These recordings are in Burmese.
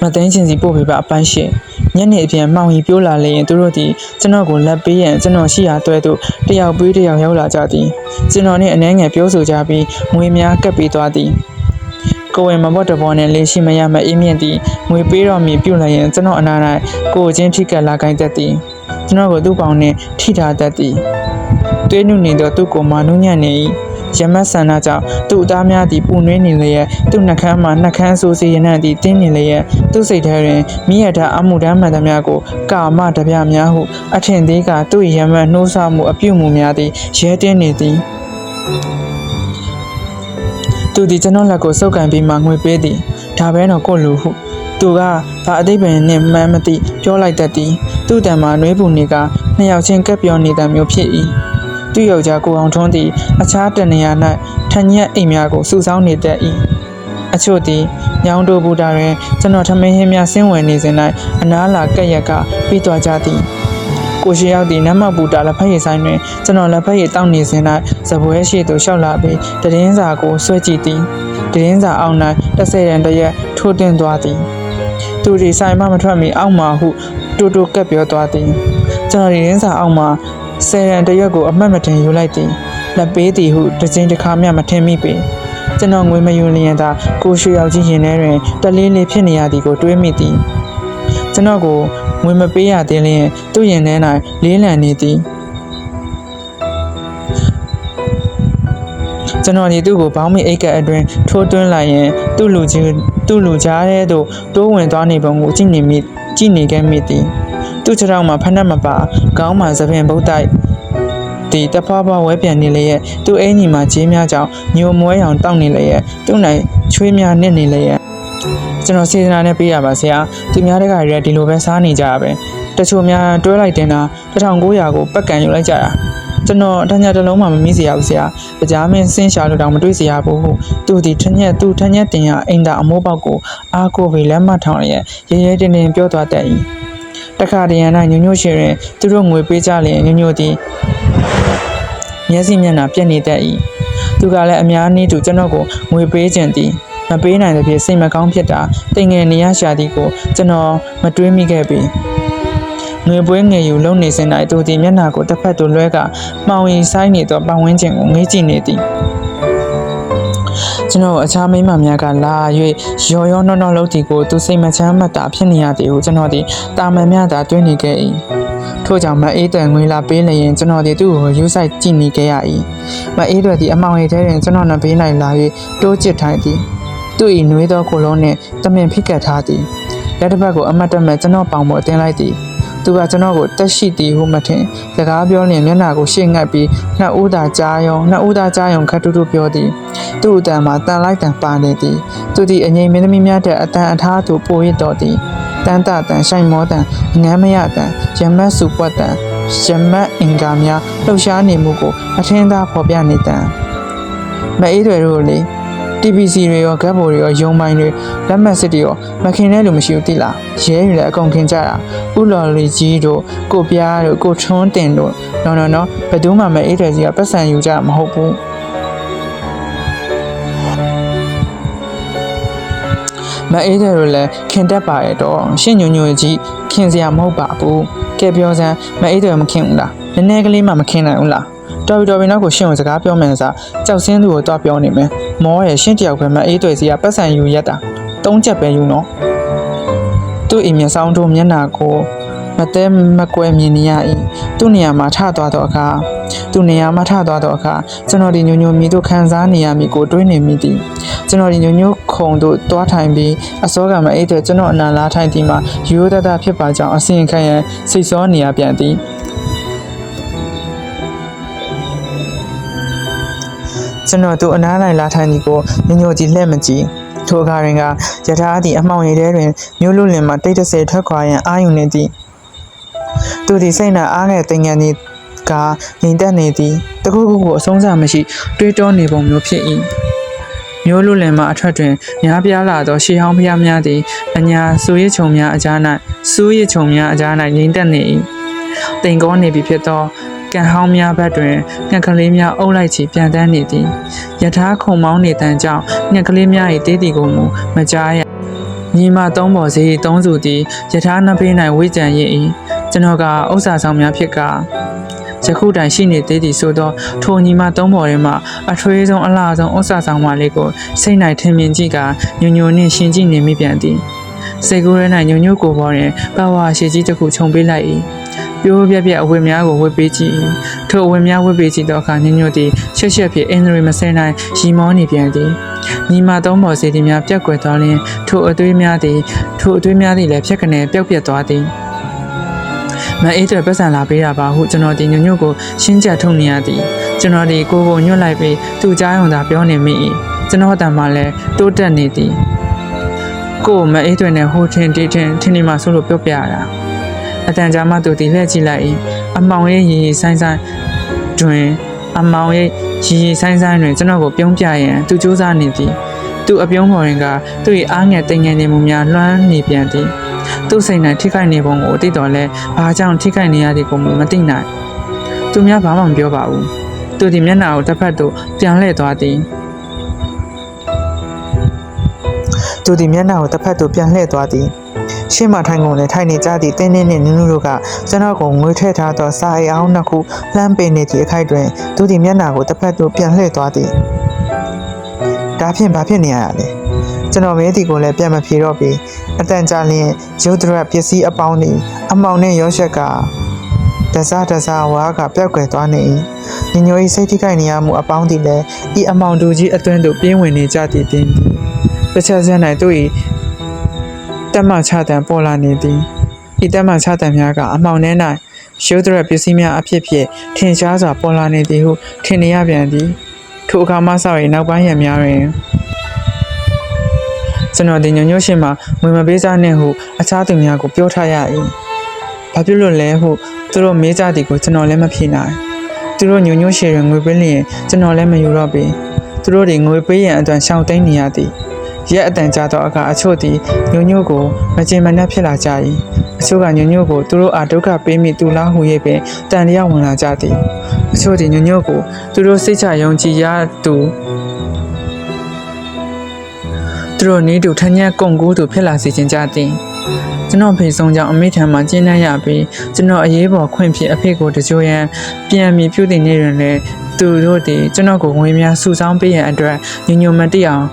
မသိန်းချင်းစီပို့ပေးပါအပိုင်းရှင်ညနေအပြင်မှောင်ရီပြိုးလာလေရင်သူတို့သည်ကျွန်တော်ကိုလက်ပေးရန်ကျွန်တော်ရှိရာတွဲသို့တယောက်ပြီးတယောက်ရောက်လာကြသည်ကျွန်တော်နှင့်အနှဲငယ်ပြောဆိုကြပြီးငွေများကပ်ပြီးသွားသည်ကိုယ်ဝင်မဘော့တဘောနဲ့လေးရှိမရမအေးမြင့်သည်ငွေပေးတော်မူပြုတ်လိုက်ရင်ကျွန်တော်အနာ၌ကိုယ်ချင်းထိကပ်လာကိုင်းတတ်သည်ကျွန်တော်ကိုသူ့ပေါင်းနှင့်ထိထားတတ်သည်တွဲနုနေသောသူ့ကိုယ်မှနုညံ့နေ၏ ရမတ်ဆန္ဒကြောင့်သူ့အသားများသည်ပူနွေးနေလျက်သူ့နှကမ်းမှနှကမ်းဆိုးစီရနံ့သည်တင်းနေလျက်သူ့စိတ်ထဲတွင်မိရတဲ့အမှုတမ်းမှန်သမျှကိုကာမတပြများဟုအထင်သေးကသူ့ရမတ်နှိုးဆမှုအပြုတ်မှုများသည်ရဲတင်းနေသည်သူသည်ကျွန်တော်လက်ကိုစုပ်ကန်ပြီးမှငွေပေးသည်ဒါပဲတော့ကိုလူဟုသူကဘာအသိပင်နှင့်မှန်းမသိပြောလိုက်တတ်သည်သူ့တံမှာနှွေးပူနေကနှစ်ယောက်ချင်းကပ်ပြောနေတဲ့မျိုးဖြစ်၏ သူ့ယောက်ျားကိုအောင်ထွန်းသည်အခြားတနေရာ၌ထညက်အိမ်များကိုစုဆောင်းနေတတ်၏အချို့သည်ညောင်တိုဘူတာတွင်ကျွန်တော်ထမင်းဟင်းများဆင်းဝင်နေစဉ်၌အနားလာကက်ရက်ကပြီးသွားကြသည်ကိုရှိရောက်သည့်နတ်မောက်ပူတာလက်ဖက်ရည်ဆိုင်တွင်ကျွန်တော်လက်ဖက်ရည်တောက်နေစဉ်၌ဇပွဲရှိသို့လျှောက်လာပြီးတည်င်းစာကိုဆွဲကြည့်သည်တည်င်းစာအောက်၌တစ်ဆယ်ရန်တရက်ထိုးတင်သွားသည်သူဒီဆိုင်မှမထွက်မီအောက်မှဟုတူတူကပ်ပြောသွားသည်ကျွန်တော်တည်င်းစာအောက်မှ ဆယ်ရန်တရက်ကိုအမှတ်မတင်ယူလိုက်သည်လက်ပေးသည်ဟုတစ်ချိန်တစ်ခါမျှမထင်မိပေကျွန်တော်ငွေမယူလျင်သာကိုရှိရောက်ကြီးရင်ထဲတွင်တလေးလေးဖြစ်နေရသည်ကိုတွေးမိသည်ကျွန်တော်ကိုငွေမပေးရသေးလျင်သူ့ရင်ထဲ၌လေးလံနေသည်ကျွန်တော်ဒီသူ့ကိုဘောင်းမီအိတ်ကပ်အတွင်းထိုးသွင်းလိုက်ရင်သူ့လူကြီးသူ့လူကြားထဲသို့တိုးဝင်သွားနေပုံကိုကြည့်နေမိကြည့်နေခဲ့မိသည် သူ့ခြေထောက်မှာဖနှက်မပါခေါင်းမှာသပင်ပုတ်တိုက်ဒီတဖွာဖွာဝဲပြန်နေလေရဲ့သူ့အင်ကြီးမှာဂျင်းများကြောင့်ညိုမွဲအောင်တောက်နေလေရဲ့သူ့နိုင်ချွေးများနစ်နေလေရဲ့ကျွန်တော်စေတနာနဲ့ပေးရပါဆရာသူများတက်ကတွေကဒီလိုပဲစားနေကြရပဲတချို့များတွဲလိုက်တင်တာ1900ကိုပက်ကံယူလိုက်ကြတာကျွန်တော်အထညာတစ်လုံးမှမမိစေရဘူးဆရာကြားမင်းဆင်းရှာလို့တောင်မတွေးစေရဘူးဟုသူဒီထညက်သူထညက်တင်ရအိမ်သာအမိုးပေါက်ကိုအားကိုပဲလက်မထောင်ရဲ့ရဲရဲတင်းတင်းပြောသွားတတ်၏ တခါတရံ၌ညညွှရှင်ရင်သူတို့ငွေပေးကြလျင်ညညွှသည်မျက်စိမျက်နှာပြက်နေတတ်၏သူကလည်းအများနည်းသူကျွန်တော်ကိုငွေပေးခြင်းသည်မပေးနိုင်တဲ့ဖြစ်စိတ်မကောင်းဖြစ်တာတိမ်ငယ်နေရရှာသည်ကိုကျွန်တော်မတွေးမိခဲ့ပြီငွေပွဲငယ်ယူလုံနေစဉ်၌သူသည်မျက်နှာကိုတစ်ဖက်သို့လွှဲကမှောင်ရီဆိုင်နေသောပတ်ဝန်းကျင်ကိုငေးကြည့်နေသည် ကျွန်တော်အခြားမိန်းမများကလာ၍ရော်ရောနှောနှောလုံးတီကိုသူစိတ်မချမ်းမသာဖြစ်နေရသည်ဟုကျွန်တော်သည်တာမန်များသာတွေးနေခဲ့၏ထို့ကြောင့်မအေးတန်ငွေလာပေးလျင်ကျွန်တော်သည်သူ့ကိုယူဆိုင်ကြည့်နေခဲ့ရ၏မအေးတွေသည်အမောင်ရည်ထဲတွင်ကျွန်တော်နှဘေး၌လာ၍တိုးကျစ်ထိုင်သည်သူ့၏နွေးသောကိုယ်လုံးနှင့်တမင်ဖိကတ်ထားသည်လက်တစ်ဖက်ကိုအမတ်တမဲ့ကျွန်တော်ပေါင်ပေါ်တင်လိုက်သည် သူကကျွန်တော်ကိုတက်ရှိသည်ဟုမထင်စကားပြောလျင်မျက်နှာကိုရှေ့ငှက်ပြီးနှစ်ဦးသာကြားယုံနှစ်ဦးသာကြားယုံခတ်တူတူပြောသည်သူ့အတန်မှာတန်လိုက်တန်ပါနေသည်သူသည်အငိမ်မင်းသမီးများတဲ့အတန်အထားသူပိုရစ်တော်သည်တန်တတန်ရှိုင်မောတန်ငမ်းမရတန်ရမတ်စုပွက်တန်ရမတ်အင်္ဂါများလှုပ်ရှားနေမှုကိုအထင်းသားဖော်ပြနေတန်မအေးတွေတို့လေ TBC တွေရောဂတ်ဘိုတွေရောယုံမိုင်းတွေလက်မှတ်စစ်တွေရောမခင်တဲ့လူမရှိဘူးတိလားရဲတွေလည်းအကုန်ခင်ကြတာဥလော်လီကြီးတို့ကိုပြားတို့ကိုထွန်းတင်တို့နော်နော်နော်ဘယ်သူမှမအေးတယ်ကြီးကပတ်စံယူကြတာမဟုတ်ဘူးမအေးတယ်တို့လည်းခင်တက်ပါရဲ့တော့ရှင့်ညွညွကြီးခင်စရာမဟုတ်ပါဘူးကဲပြောစမ်းမအေးတယ်မခင်ဘူးလားနည်းနည်းကလေးမှမခင်နိုင်ဘူးလားတော်ပြီတော်ပြီနောက်ကိုရှင့်ကိုစကားပြောမယ်စားကြောက်စင်းသူကိုတော့ပြောနေမယ် မောရဲ့ရှင့်တယောက်ပဲမအေးတွေစီကပတ်စံယူရက်တာသုံးချက်ပဲယူနော်သူ့အိမ်မျက်စောင်းတို့မျက်နာကိုမတဲမကွဲမြင်နေရ၏သူ့နေရာမှာထသွားတော့အခါသူ့နေရာမှာထသွားတော့အခါကျွန်တော်ဒီညိုညိုမီတို့ခံစားနေရမည်ကိုတွေးနေမိသည်ကျွန်တော်ဒီညိုညိုခုံတို့တွားထိုင်ပြီးအစောကမအေးတဲ့ကျွန်တော်အနာလားထိုင်သည်မှာရိုးသားသားဖြစ်ပါကြောင်းအစီရင်ခံရန်စိတ်ဆောနေရပြန်သည် ကျွန်တော်သူအနားလိုက်လာထိုင်ဒီကိုညညိုကြည့်လှဲ့မကြည့်ထိုအခါတွင်ကယထာသည်အမှောင်ရည်ထဲတွင်မြို့လူလင်မှတိတ်တဆဲထွက်ခွာရန်အာရုံနေသည်သူသည်စိတ်နှံအားငယ်တင်ငယ်နေကငြိမ်သက်နေသည်တခုခုကိုအဆုံးစားမရှိ တွေးတောနေပုံမျိုးဖြစ်၏မျိုးလူလင်မှအထက်တွင်များပြားလာသောရှေးဟောင်းဖျားများသည်အညာစူရစ်ချုံများအကြား၌စူရစ်ချုံများအကြား၌ငြိမ်သက်နေ၏တိမ်ကောနေပြီဖြစ်သော ကံဟောင်းများဘက်တွင်ငှက်ကလေးများအုပ်လိုက်ချီပြန်တန်းနေသည်ယထာခုံမောင်းနေတန်ကြောင့်ငှက်ကလေးများ၏တေးတီကိုမူမကြားရညီမသုံးပေါ်စီသုံးစုသည်ယထာနှစ်ပေး၌ဝိကြံရ၏ကျွန်တော်ကဥစ္စာဆောင်များဖြစ်ကယခုတိုင်ရှိနေသေးသည်ဆိုသောထိုညီမသုံးပေါ်ထဲမှအထွေးဆုံးအလားဆုံးဥစ္စာဆောင်မလေးကိုစိတ်၌ထင်မြင်ကြည့်ကညွညွနှင့်ရှင်ကြည့်နေမိပြန်သည်စိတ်ကူးရဲ၌ညွညွကိုပေါ်တွင်ပဝါရှိကြီးတစ်ခုခြုံပေးလိုက်၏ ပြိုးပြက်ပြက်အဝတ်များကိုဝတ်ပေးကြည့်၏ထိုအဝတ်များဝတ်ပေးကြည့်သောအခါညွညွသည်ရှက်ရှက်ဖြင့်အင်္ဂရိမစဲ၌ရီမောနေပြန်သည်ညီမသုံးပေါ်စီသည်များပြက်ကွယ်သွားလျင်ထိုအသွေးများသည်ထိုအသွေးများသည်လည်းဖြက်ကနေပျောက်ပြက်သွားသည်မအေးတွေပတ်စံလာပေးတာပါဟုကျွန်တော်ဒီညညွတ်ကိုရှင်းချက်ထုတ်နေရသည်ကျွန်တော်ဒီကိုကိုညွတ်လိုက်ပြီးသူ့ကြားရုံသာပြောနေမိ၏ကျွန်တော်အတန်မှလည်းတိုးတက်နေသည်ကိုကိုမအေးတွေနဲ့ဟိုထင်တီထင်ထင်နေမှဆိုလို့ပြောပြရတာ အတန်ကြားမှသူဒီလှည့်ကြည့်လိုက်၏အမောင်ရဲ့ရီရီဆိုင်ဆိုင်တွင်အမောင်ရဲ့ရီရီဆိုင်ဆိုင်တွင်ကျွန်တော်ကိုပြုံးပြရန်သူစူးစမ်းနေသည်သူအပြုံးပေါ်ရင်ကသူ့၏အားငယ်တိမ်ငယ်နေမှုများလွှမ်းနေပြန်သည်သူ့စိတ်၌ထိခိုက်နေပုံကိုသိတော်လဲဘာကြောင့်ထိခိုက်နေရသည်ကိုမသိနိုင်သူများဘာမှမပြောပါဘူးသူဒီမျက်နှာကိုတစ်ဖက်သို့ပြန်လှည့်သွားသည်သူဒီမျက်နှာကိုတစ်ဖက်သို့ပြန်လှည့်သွားသည် ရှေ့မှထိုင်ကုန်နဲ့ထိုင်နေကြသည့်တင်းတင်းနဲ့နူးနူးတို့ကကျွန်တော်ကိုငွေထည့်ထားသောစာအိမ်အောင်နှစ်ခုလှမ်းပင်နေသည့်အခိုက်တွင်သူဒီမျက်နှာကိုတစ်ဖက်သို့ပြန်လှည့်သွားသည်ဒါဖြင့်ဘာဖြစ်နေရတာလဲကျွန်တော်မဲဒီကိုလည်းပြန်မဖြေတော့ပြီအတန်ကြာလျင်ဂျိုဒရက်ပစ္စည်းအပေါင်းတွေအမောင်နဲ့ရောရှက်ကတစားတစားဝါကပျောက်ကွယ်သွားနေ၏ညညို၏စိတ်ထိခိုက်နေရမှုအပေါင်းသည်လည်းဤအမောင်တူကြီးအတွင်းသို့ပြင်းဝင်နေကြသည်တင်သည်တစ်ချက်စက်၌သူ့၏ တက်မှချတံပေါ်လာနေသည်ဤတက်မှချတံများကအမောင်ထဲ၌ရိုးဒရက်ပစ္စည်းများအဖြစ်ဖြင့်ထင်ရှားစွာပေါ်လာနေသည်ဟုထင်နေရပြန်သည်ထိုအခါမှစ၍နောက်ပိုင်းရံများတွင်ကျွန်တော်ဒီညညွှန်ရှင်မှာငွေမပေးစားနဲ့ဟုအခြားသူများကိုပြောထားရ၏။ဘာဖြစ်လို့လဲဟုသူတို့မေးကြသည်ကိုကျွန်တော်လည်းမဖြေနိုင်။သူတို့ညညွှန်ရှင်တွေငွေပေးလျင်ကျွန်တော်လည်းမယူတော့ပေ။သူတို့တွေငွေပေးရန်အတွက်ရှောင်တိန်နေရသည်။ ရက်အတန်ကြာသောအခါအချို့သည်ညညွှန်ကိုမကျင်မနှက်ဖြစ်လာကြ၏။အချို့ကညညွှန်ကိုသူတို့အားဒုက္ခပေးမိသူလားဟု၍ပင်တန်တရားဝင်လာကြသည်။အချို့သည်ညညွှန်ကိုသူတို့စိတ်ချယုံကြည်ရသူသူတို့နေတူထညက်ကုံကူးသူဖြစ်လာစေခြင်းကြသည်ကျွန်တော်ဖေဆုံးကြောင့်အမိထံမှာကျင်းနှံ့ရပြီးကျွန်တော်အရေးပေါ်ခွင့်ဖြင့်အဖေကိုတကြိုရန်ပြန်မြပြုတင်နေတွင်လည်းသူတို့သည်ကျွန်တော်ကိုငွေများစုဆောင်းပေးရန်အတွက်ညညမတိအောင်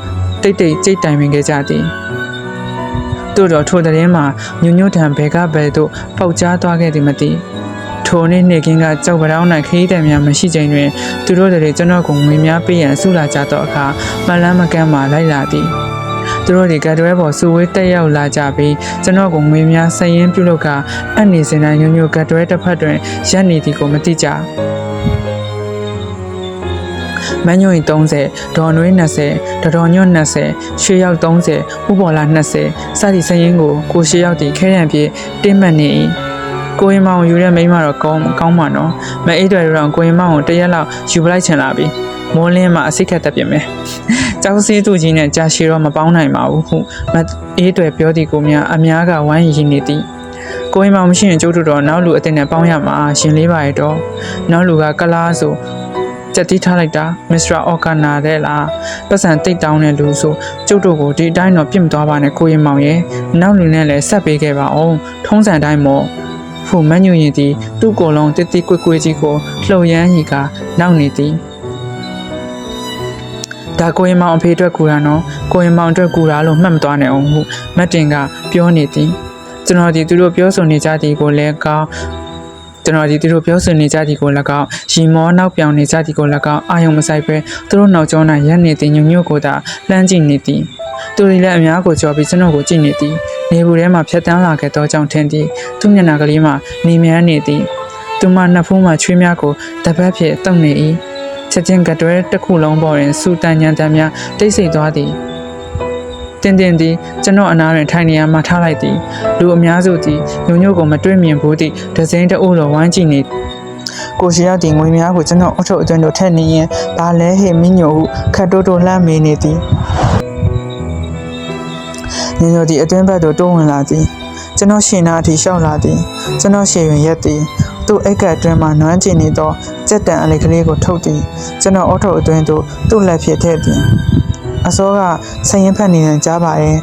တိတ်တိတ်ကြိတ်တိုင်ပင်ခဲ့ကြသည်တို့တော့ထိုတဲ့မှာညညထံဘဲကဘဲသို့ပေါက်ကြားသွားခဲ့သည်မသိထိုနေ့နေ့ကင်းကကြောက်ပတောင်း၌ခရီးတံများမရှိချိန်တွင်သူတို့တွေကျွန်တော်ကိုငွေများပေးရန်ဆုလာကြသောအခါမလန်းမကန်းမှလိုက်လာသည်သူတို့တွေကတ်တွဲပေါ်စုဝေးတက်ရောက်လာကြပြီးကျွန်တော်ကိုငွေများဆက်ရင်ပြုလုပ်ကအပ်နေစဉ်တိုင်းညို့ညို့ကတ်တွဲတစ်ဖက်တွင်ရက်နေသည်ကိုမသိကြ မန်ညိုရင်30ဒေါ်နွေး20ဒေါ်တော်ညွတ်20ရွှေရောက်30ဥပေါ်လာ20စသည်စရင်ကိုကိုရှိရောက်တည်ခဲရန်ပြေတင်းမှတ်နေ၏ကိုရင်မောင်ယူတဲ့မိန်းမတော့ကောင်းကောင်းပါနော်မအေးတွေတော့ကိုရင်မောင်ကိုတရက်လောက်ယူပလိုက်ချင်လာပြီမိုးလင်းမှာအစိတ်ခက်တက်ပြင်မယ်ကျောင်းစည်းသူကြီးနဲ့ကြာရှည်တော့မပေါင်းနိုင်ပါဘူးဟုမအေးတွေပြောသည်ကိုများအများကဝိုင်းရင်နေသည်ကိုရင်မောင်မရှိရင်ကျုပ်တို့တော့နောက်လူအတင်နဲ့ပေါင်းရမှာရှင်လေးပါရဲ့တော့နောက်လူကကလားဆို ကြက်တီးထားလိုက်တာမစ္စတာအော်ဂနာတဲ့လားပတ်စံတိတ်တောင်းတဲ့လူဆိုကျုပ်တို့ကိုဒီအတိုင်းတော့ပြစ်မသွားပါနဲ့ကိုရင်မောင်ရဲ့နောက်လူနဲ့လည်းဆက်ပေးခဲ့ပါအောင်ထုံးစံတိုင်းမော်ဖူမန်ညူရင်သည်သူ့ကိုယ်လုံးတစ်တိကွက်ကွက်ကြီးကိုလှုပ်ရမ်းဟီကနောက်နေသည်ဒါကိုရင်မောင်အဖေအတွက်ကူတာနော်ကိုရင်မောင်အတွက်ကူတာလို့မှတ်မသွားနိုင်အောင်ဟုမတ်တင်ကပြောနေသည်ကျွန်တော်ဒီသူတို့ပြောဆိုနေကြသည်ကိုလည်းကောင်း ကျွန်တော်ဒီသူတို့ပြောဆိုနေကြသည်ကိုလည်းကောင်းရီမောနောက်ပြောင်နေကြသည်ကိုလည်းကောင်းအာယုံမဆိုင်ပဲသူတို့နောက်ကျောင်း၌ရက်နေသည်ညညွတ်ကိုသာလှမ်းကြည့်နေသည်သူတွေလည်းအများကိုကြော်ပြီးကျွန်တော်ကိုကြည့်နေသည်နေဘူးထဲမှာဖြတ်တန်းလာခဲ့သောကြောင့်ထင်သည်သူ့မျက်နှာကလေးမှာနေမြန်းနေသည်သူမနှစ်ဖူးမှာချွေးများကိုတပတ်ဖြင့်တုံနေ၏ချက်ချင်းကတွဲတစ်ခုလုံးပေါ်တွင်စူတန်ညံတန်များတိတ်ဆိတ်သွားသည် တင်းတင်းသည်ကျွန်တော်အနားတွင်ထိုင်နေရမှထားလိုက်သည်လူအများစုသည်ညိုညိုကိုမတွေ့မြင်ဘူးသည့်ဒဇင်းတအုပ်လိုဝိုင်းကြည့်နေကိုရှိရောက်တင်ငွေများကိုကျွန်တော်အုပ်ထုပ်အတွင်းသို့ထည့်နေရင်ဘာလဲဟေမင်းညိုဟုခတ်တိုးတိုးလှမ်းမေးနေသည်ညိုညိုသည်အတွင်းဘက်သို့တိုးဝင်လာသည်ကျွန်တော်ရှင်နာအထိလျှောက်လာသည်ကျွန်တော်ရှည်ရင်ရက်သည်သူ့အိတ်ကအတွင်းမှနွမ်းကျင်နေသောစက်တန်အလေးကလေးကိုထုတ်သည်ကျွန်တော်အုပ်ထုပ်အတွင်းသို့သူ့လက်ဖြစ်ထည့်သည် အစောကဆရင်ဖက်နေတယ်ကြားပါရဲ့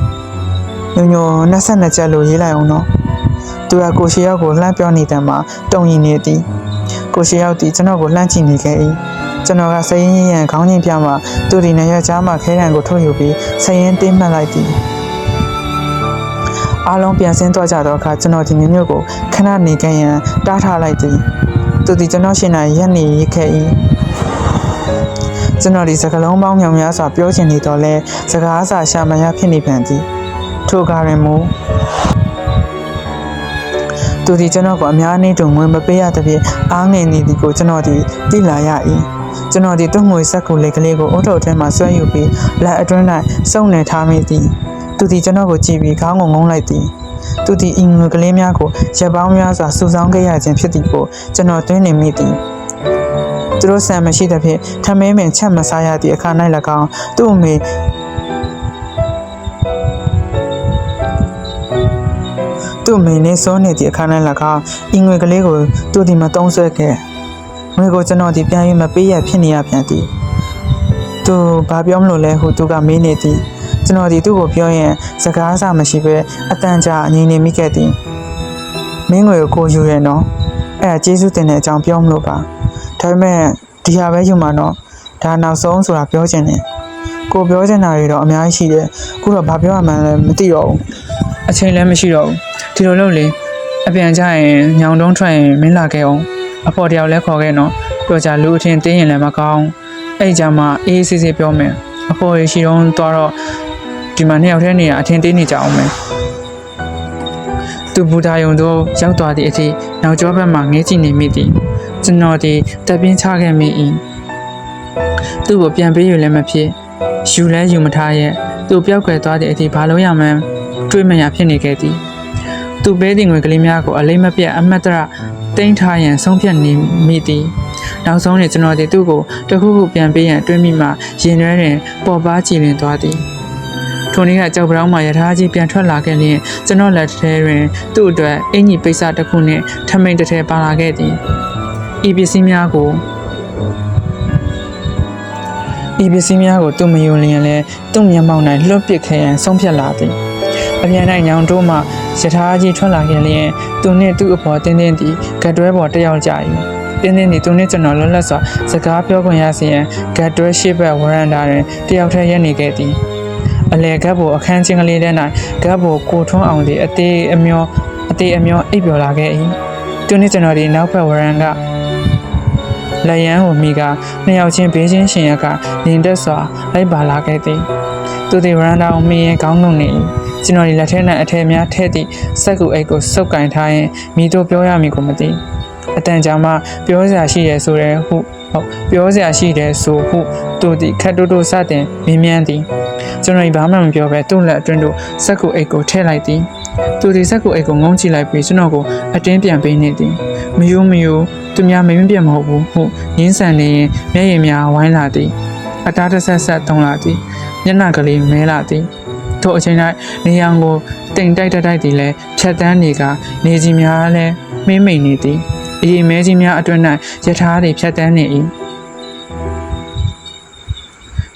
ညိုညို22ချက်လို့ရေးလိုက်အောင်နော်သူကကိုရှိရောက်ကိုလှမ်းပြောနေတဲ့မှာတုံရင်နေသည်ကိုရှိရောက်သည်ကျွန်တော်ကိုလှမ်းကြည့်နေခဲ့၏ကျွန်တော်ကစရင်ရင်ရန်ခေါင်းချင်းပြမှသူဒီနေရကြားမှခဲရန်ကိုထုတ်ယူပြီးစရင်တင်းမှတ်လိုက်သည်အားလုံးပြန်ဆင်းသွားကြတော့အခါကျွန်တော်ဒီမျိုးမျိုးကိုခဏနေခဲ့ရန်တားထားလိုက်သည်သူဒီကျွန်တော်ရှင်နိုင်ရက်နေခဲ့၏ ကျွန်တော်ဒီစကလုံးပေါင်းမြောင်များစွာပြောချင်နေတော့လဲစကားစာရှာမရဖြစ်နေပြန်သည်ထိုကားရင်မူသူဒီကျွန်တော်ကိုအများအနေတူငွေမပေးရတဲ့ဖြင့်အားငယ်နေသည်ကိုကျွန်တော်ဒီသိလာရ၏ကျွန်တော်ဒီတွန့်ငွေဆက်ကူလေးကလေးကိုအုတ်ထုတ်ထဲမှာဆွဲယူပြီးလက်အတွင်း၌စုံနေထားမိသည်သူဒီကျွန်တော်ကိုကြည့်ပြီးခေါင်းကိုငုံလိုက်သည်သူဒီအင်ငွေကလေးများကိုရပ်ပေါင်းများစွာစူဆောင်းခဲ့ရခြင်းဖြစ်သည်ကိုကျွန်တော်တွင်းနေမိသည် သူတို့ဆံမရှိတဲ့ဖြင့်ထမင်းပင်ချက်မစားရသည့်အခါ၌၎င်းသူ့အမေသူ့အမေနဲ့စောနေသည့်အခါ၌၎င်းအင်ငွေကလေးကိုသူဒီမှာတုံးဆွဲခဲ့ငွေကိုကျွန်တော်ဒီပြန်၍မပေးရဖြစ်နေရပြန်သည်သူဘာပြောမလို့လဲဟုသူကမေးနေသည်ကျွန်တော်ဒီသူ့ကိုပြောရင်စကားအစမရှိပဲအတန်ကြာအငြိမ်နေမိခဲ့သည်မင်းငွေကိုကိုယူရနော်အဲ့ဒါကျေးဇူးတင်တဲ့အကြောင်းပြောမလို့ပါ ဒါပေမဲ့ဒီဟာပဲယူမှာနော်ဒါနောက်ဆုံးဆိုတာပြောချင်တယ်ကိုပြောချင်တာတွေတော့အများကြီးရှိတယ်အခုတော့ဘာပြောရမှန်းလဲမသိတော့ဘူးအချိန်လည်းမရှိတော့ဘူးဒီလိုလုပ်လေအပြန်ကြရင်ညောင်တုံးထွက်ရင်မင်းလာခဲ့အောင်အဖော်တယောက်လည်းခေါ်ခဲ့နော်တော့ကြလူအထင်တင်းရင်လည်းမကောင်းအဲ့ကြမှာအေးအေးဆေးဆေးပြောမယ်အဖော်ရရှိတော့သွားတော့ဒီမှာနှစ်ယောက်တည်းနေရအထင်သေးနေကြအောင်မယ်သူဘူတာယုံတို့ရောက်သွားသည့်အထိနောက်ကျောဘက်မှငဲကြည့်နေမိသည် ကျွန်တော်ဒီတပ်ပြင်းချခဲ့မိ၏သူ့ကိုပြန်ပေးရလည်းမဖြစ်ယူလဲယူမထားရဲ့သူပျောက်ကွယ်သွားသည့်အထိဘာလို့ရမှန်းတွေးမရဖြစ်နေခဲ့သည်သူပေးသည့်ငွေကလေးများကိုအလေးမပြတ်အမတ်တရတင်းထားရန်ဆုံးဖြတ်နေမိသည်နောက်ဆုံးနဲ့ကျွန်တော်ဒီသူ့ကိုတခုခုပြန်ပေးရန်တွေးမိမှရင်ထဲတွင်ပေါ်ပါကြည်လင်သွားသည်ထိုနေ့ကကြောက်ပြောင်းမှယထာကြီးပြန်ထွက်လာခဲ့လျင်ကျွန်တော်လက်ထဲတွင်သူ့အတွက်အင်ကြီးပိတ်စတစ်ခုနှင့်ထမိန်တစ်ထည်ပါလာခဲ့သည် ဤပစ္စည်းများကိုဤပစ္စည်းများကိုသူမယုံလျင်လဲသူ့မျက်မှောက်၌လွတ်ပစ်ခဲ့ရန်ဆုံးဖြတ်လာသည်အပြန်၌ညောင်တိုးမှယထာကြီးထွက်လာခဲ့လျင်သူနှင့်သူ့အဖော်တင်းတင်းသည်ကတ်တွဲပေါ်တစ်ယောက်ကြာ၏တင်းတင်းသည်သူနှင့်ကျွန်တော်လွတ်လပ်စွာစကားပြောခွင့်ရစေရန်ကတ်တွဲရှိဘက်ဝရန်တာတွင်တယောက်ထက်ရက်နေခဲ့သည်အလဲကပ်ပေါ်အခန်းချင်းကလေးထဲ၌ကပ်ပေါ်ကိုထွန်းအောင်သည်အသေးအမျောအသေးအမျောအိပ်ပျော်လာခဲ့၏သူနှင့်ကျွန်တော်ဒီနောက်ဘက်ဝရန်က လက်ရန်ကိုမိကနှစ်ယောက်ချင်းဘေးချင်းရှင်ရကနေတက်စွာလိုက်ပါလာခဲ့သည်သူသည်ဝရန်တာကိုမိရင်ကောင်းငုံနေ၏ကျွန်တော်ဒီလက်ထဲ၌အထည်များထဲ့သည့်စက်ကူအိတ်ကိုစုပ်ကင်ထားရင်မိတို့ပြောရမည်ကိုမသိအတန်ကြာမှပြောစရာရှိရဲဆိုတဲ့ဟု ဟုတ်ပြောစရာရှိတယ်ဆိုဟုသူသည်ခက်တိုးတိုးစတင်မင်းမြန်းသည်ကျွန်တော်ဒီဘာမှမပြောဘဲသူ့လက်အတွင်းသို့စက်ကူအိတ်ကိုထည့်လိုက်သည်သူဒီစက်ကူအိတ်ကိုငုံကြည့်လိုက်ပြီးကျွန်တော်ကိုအတင်းပြန်ပေးနေသည်မယိုးမယိုးသူများမင်းပြတ်မဟုတ်ဘူးဟုရင်းဆန်နေရင်မျက်ရည်များဝိုင်းလာသည်အတားတစ်ဆက်ဆက်တုံးလာသည်မျက်နှာကလေးမဲလာသည်ထို့အချိန်၌နေရောင်ကိုတိမ်တိုက်တိုက်တိုက်သည်လည်းဖြတ်တန်းနေကနေကြီးများလည်းမင်းမိန်နေသည် အရေးမဲကြီးများအတွင်း၌ယထာသည်ဖြတ်တန်းနေ၏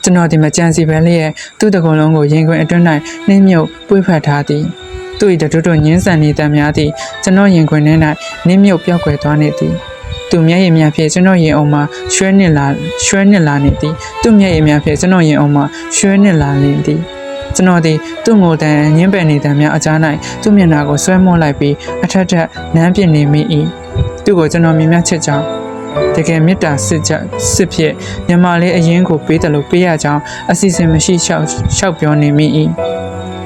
ကျွန်တော်ဒီမှာကြံစီပဲလျက်သူ့တကုံလုံးကိုရင်ခွင်အတွင်း၌နှင်းမြုပ်ပွေးဖက်ထားသည်သူ့၏တတွတ်တွညင်းဆန်နေတံများသည်ကျွန်တော်ရင်ခွင်ထဲ၌နှင်းမြုပ်ပြောက်ွယ်သွားနေသည်သူမျက်ရည်များဖြင့်ကျွန်တော်ရင်အောင်မှာရွှဲနစ်လာရွှဲနစ်လာနေသည်သူ့မျက်ရည်များဖြင့်ကျွန်တော်ရင်အောင်မှာရွှဲနစ်လာနေသည်ကျွန်တော်ဒီသူ့ငိုတန်ညင်းပယ်နေတံများအကြား၌သူ့မျက်နှာကိုဆွဲမော့လိုက်ပြီးအထက်ထက်နမ်းပြစ်နေမိ၏ သူ့ကိုကျွန်တော်မြင်မြတ်ချစ်ကြောင်းတကယ်မေတ္တာစစ်ကြစစ်ဖြစ်မြမလေးအရင်ကိုပေးတယ်လို့ပေးရကြောင်းအစီအစဉ်မရှိလျှောက်လျှောက်ပြောနေမိ၏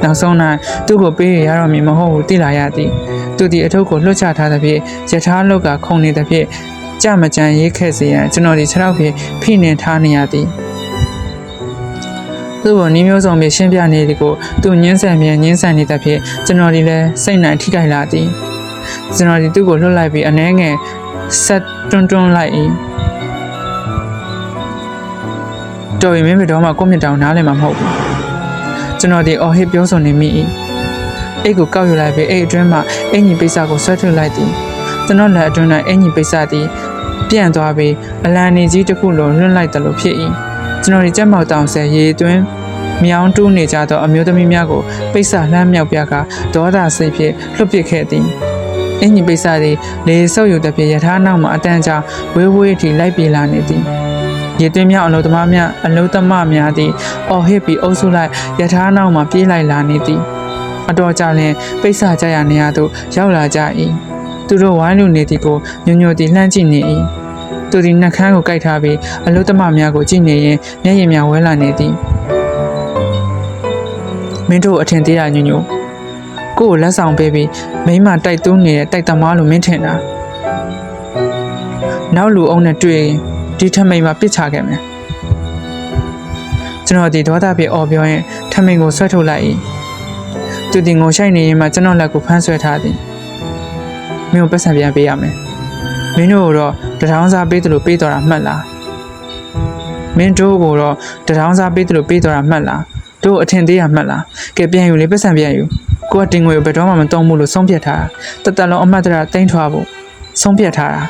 နောက်ဆုံး၌သူ့ကိုပေးရရတော့မည်မဟုတ်ဘူးသိလာရသည်သူသည်အထုပ်ကိုလွှတ်ချထားသဖြင့်ယထာလောက်ကခုန်နေသဖြင့်ကြမကြံရေးခဲ့စေရန်ကျွန်တော်ဒီခြေထောက်ဖြင့်ဖိနှင်ထားနေရသည်သူ့ကိုနီးမျိုးစုံဖြင့်ရှင်းပြနေသည်ကိုသူညင်းဆန်ပြန်ညင်းဆန်နေသဖြင့်ကျွန်တော်ဒီလည်းစိတ်နိုင်ထိခိုက်လာသည် ကျွန်တော်ဒီသူ့ကိုလွှတ်လိုက်ပြီးအနှဲငယ်ဆက်တွန်းတွန်းလိုက်၏တော်ရင်မင်းဘယ်တော့မှကိုမြင့်တောင်နားလည်မှာမဟုတ်ဘူးကျွန်တော်ဒီအော်ဟစ်ပြောဆိုနေမိ၏အိတ်ကိုကောက်ယူလိုက်ပြီးအိတ်အတွင်းမှအင်ကြီးပိတ်စာကိုဆွဲထုတ်လိုက်သည်ကျွန်တော်လက်အတွင်း၌အင်ကြီးပိတ်စာသည်ပြန့်သွားပြီးအလံနေကြီးတစ်ခုလုံးလွတ်လိုက်တယ်လို့ဖြစ်၏ကျွန်တော်ဒီကြက်မောက်တောင်ဆယ်ရေသွင်းမြောင်းတူးနေကြသောအမျိုးသမီးများကိုပိတ်ဆလှမ်းမြောက်ပြကဒေါသစိတ်ဖြင့်လွတ်ပစ်ခဲ့သည် အင်ကြီးပိတ်ဆသည်လေဆုပ်ယူသည်ဖြင့်ယထာနောက်မှအတန်းကြောင်ဝေးဝေးထိလိုက်ပြေးလာနေသည်ရေသွင်းမြောက်အလုသမားများအလုသမများသည်အော်ဟစ်ပြီးအုပ်စုလိုက်ယထာနောက်မှပြေးလိုက်လာနေသည်အတော်ကြာလျင်ပိတ်ဆကြရနေရသို့ရောက်လာကြ၏သူတို့ဝိုင်းလူနေသည်ကိုညွညွသည်လှမ်းကြည့်နေ၏သူသည်နှက်ခမ်းကိုကိုက်ထားပြီးအလုသမများကိုကြည့်နေရင်မျက်ရည်များဝဲလာနေသည်မင်းတို့အထင်သေးတာညညို ကို့ကိုလက်ဆောင်ပေးပြီးမိန်းမတိုက်သွင်းနေတဲ့တိုက်သမားလို့မင်းထင်တာနောက်လူအောင်နဲ့တွေ့ရင်ဒီထမိန်မှာပစ်ချခဲ့မယ်ကျွန်တော်ဒီဒေါသပြေအော်ပြောရင်ထမိန်ကိုဆွဲထုတ်လိုက်၏သူတင်ကိုရှိုက်နေရင်မှကျွန်တော်လက်ကိုဖမ်းဆွဲထားသည်မင်းကိုပတ်စံပြန်ပေးရမယ်မင်းတို့ကိုတော့တထောင်စားပေးတယ်လို့ပေးတော်တာမှတ်လားမင်းတို့ကိုတော့တထောင်စားပေးတယ်လို့ပေးတော်တာမှတ်လားတို့အထင်သေးရမှတ်လားကဲပြန်ယူလေပတ်စံပြန်ယူ ကိုကတင်ငွေကိုဘယ်တော့မှမတုံးဘူးလို့ဆုံးဖြတ်ထားတာတသက်လုံးအမှတ်တရတိမ့်ထွားဖို့ဆုံးဖြတ်ထားတာ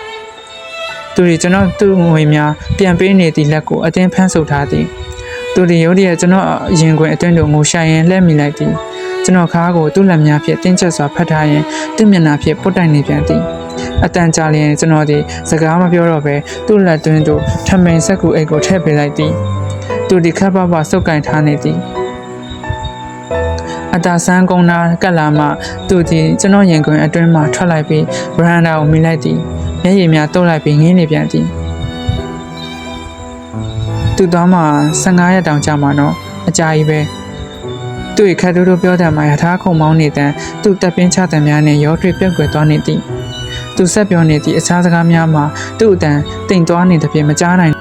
သူတွေကျွန်တော်သူ့ငွေများပြန်ပေးနေသည့်လက်ကိုအတင်းဖမ်းဆုပ်ထားသည်သူတွေရုတ်တရက်ကျွန်တော်ရင်ခွင်အတွင်းတို့ငိုရှာရင်လှည့်မိလိုက်သည်ကျွန်တော်ခါးကိုသူ့လက်များဖြင့်တင်းကျပ်စွာဖတ်ထားရင်သူ့မျက်နှာဖြင့်ပုတ်တိုင်နေပြန်သည်အတန်ကြာလျင်ကျွန်တော်သည်စကားမပြောတော့ဘဲသူ့လက်သွင်းသို့ထမိန်ဆက်ကူအိတ်ကိုထည့်ပေးလိုက်သည်သူဒီခပ်ပပစုပ်ကင်ထားနေသည် အတာဆန်းကုန်းနာကက်လာမှသူသည်ကျွန်တော်ရင်ခွင်အတွင်းမှထွက်လိုက်ပြီးဗရန်ဒါကိုမိလိုက်သည်မျက်ရည်များတုပ်လိုက်ပြီးငင်းနေပြန်သည်သူသွားမှ15ရက်တောင်ကြာမှတော့အကြာကြီးပဲသူ့ခက်တိုးတိုးပြောတယ်မှာရထားခုံမောင်းနေတဲ့သူ့တပ်ပင်းချတဲ့များနဲ့ရောထွေပြက်ကွယ်သွားနေသည်သူဆက်ပြောနေသည့်အခြားစကားများမှာသူ့အတန်တိမ်သွားနေသဖြင့်မကြားနိုင်